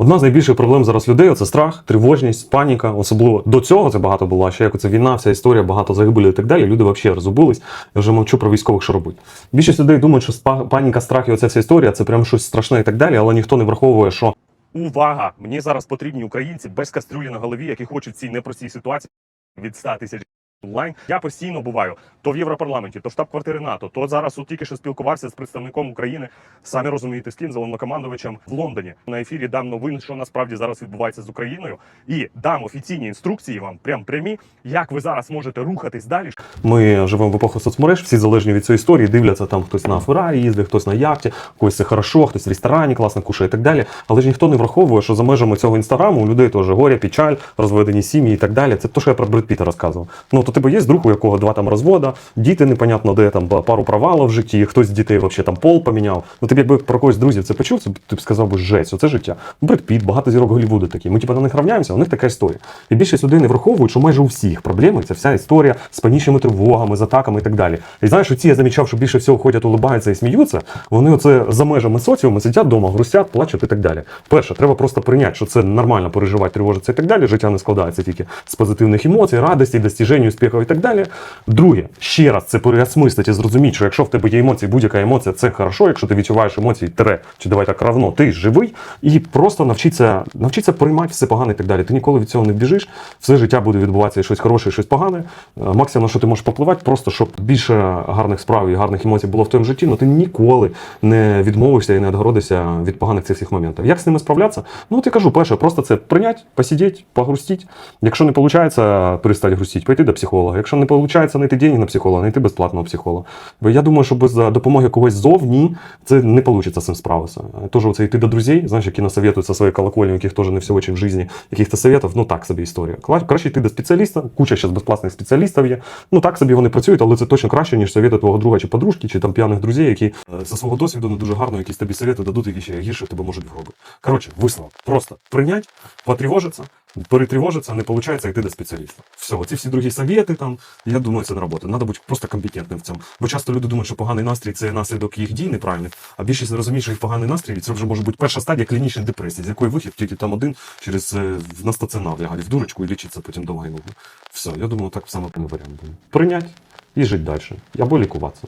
Одна з найбільших проблем зараз людей це страх, тривожність, паніка. Особливо до цього це багато було. А ще як це війна, вся історія, багато загибелі і так далі. Люди взагалі розгубились. Я вже мовчу про військових, що робить. Більшість людей думають, що паніка, страх і оця вся історія це прям щось страшне і так далі, але ніхто не враховує, що Увага! Мені зараз потрібні українці без кастрюлі на голові, які хочуть цій непростій ситуації від 100 тисяч онлайн. Я постійно буваю то в Європарламенті, то в штаб-квартири НАТО, то зараз тут тільки що спілкувався з представником України. Самі розумієте, з ким головнокомандувачем в Лондоні. На ефірі дам новин, що насправді зараз відбувається з Україною, і дам офіційні інструкції вам, прям прямі, як ви зараз можете рухатись далі, ми живемо в епоху соцмереж, всі залежні від цієї історії, дивляться там хтось на Феррарі їздить, хтось на яхті, когось це хорошо, хтось в ресторані класно кушає і так далі. Але ж ніхто не враховує, що за межами цього інстаграму у людей теж горя, печаль, розведені сім'ї і так далі. Це те, що я про Бред Піта розказував. Ну то тебе є друг, у якого два там розвода, діти непонятно де там пару провалів в житті, хтось з дітей взагалі там пол поміняв. Ну ти б якби про когось друзів це почув, це ти б сказав би жесть, оце життя. Ну, Піт, багато зірок Голлівуду такі. Ми типу на них равняємося, у них така історія. І більшість людей не враховують, що майже у всіх проблеми це вся історія з панічними тривогами, з атаками і так далі. І знаєш, ці я замічав, що більше всього ходять, улибаються і сміються. Вони оце за межами соціуму сидять вдома, грустять, плачуть і так далі. Перше, треба просто прийняти, що це нормально переживати, тривожитися і так далі. Життя не складається тільки з позитивних емоцій, радості, достіжень, успіхів і так далі. Друге, ще раз це переосмислити і зрозуміти, що якщо в тебе є емоції, будь-яка емоція це хорошо, якщо ти відчуваєш емоції, тире, чи давай так равно, ти живий, і просто навчитися, навчитися приймати все погане і так далі. Ти ніколи від цього не біжиш, все життя буде відбуватися щось хороше, і щось погане. Е, Максимум, на що ти можеш попливати, просто щоб більше гарних справ і гарних емоцій було в твоєму житті, але ти ніколи не відмовишся і не відгородишся від поганих цих всіх моментів. Як з ними справлятися? Ну, ти кажу, перше, просто це прийняти, посидіти, погрустити. Якщо не виходить перестати грустити, пойти до психолога. Якщо не виходить знайти деньги на психолога, знайти безплатного психолога. Бо я думаю, що без е, допомоги когось зовні це не вийде з цим справитися. Теж оце йти до друзей, знаєш, які насоветують со своєї колокольні, у яких теж не все очень в житті, яких-то советів, ну так собі історія. Краще йти до спеціаліста, куча зараз безплатних спеціалістів є. Ну так собі вони працюють, але це точно краще, ніж совєти твого друга чи подружки, чи там п'яних друзей, які е, за свого досвіду не дуже гарно якісь тобі совети дадуть, які ще гірше тебе можуть вробити. Коротше, висновок. Просто прийнять, потривожитися, перетривожитися, не виходить йти до спеціаліста. Все, ці всі другі совети там, я думаю, це не робота. Треба бути просто компетентним в цьому. Бо часто люди думають, що поганий настрій це наслідок їх дій неправильних, а більшість розуміє, що їх поганий настрій це вже може бути перша стадія клінічної депресії, з якої вихід тільки там один через е, на стаціонар лягати в дурочку і лічиться потім довго і. Все, я думаю, так саме варіант буде. Прийнять і жити далі. Або лікуватися.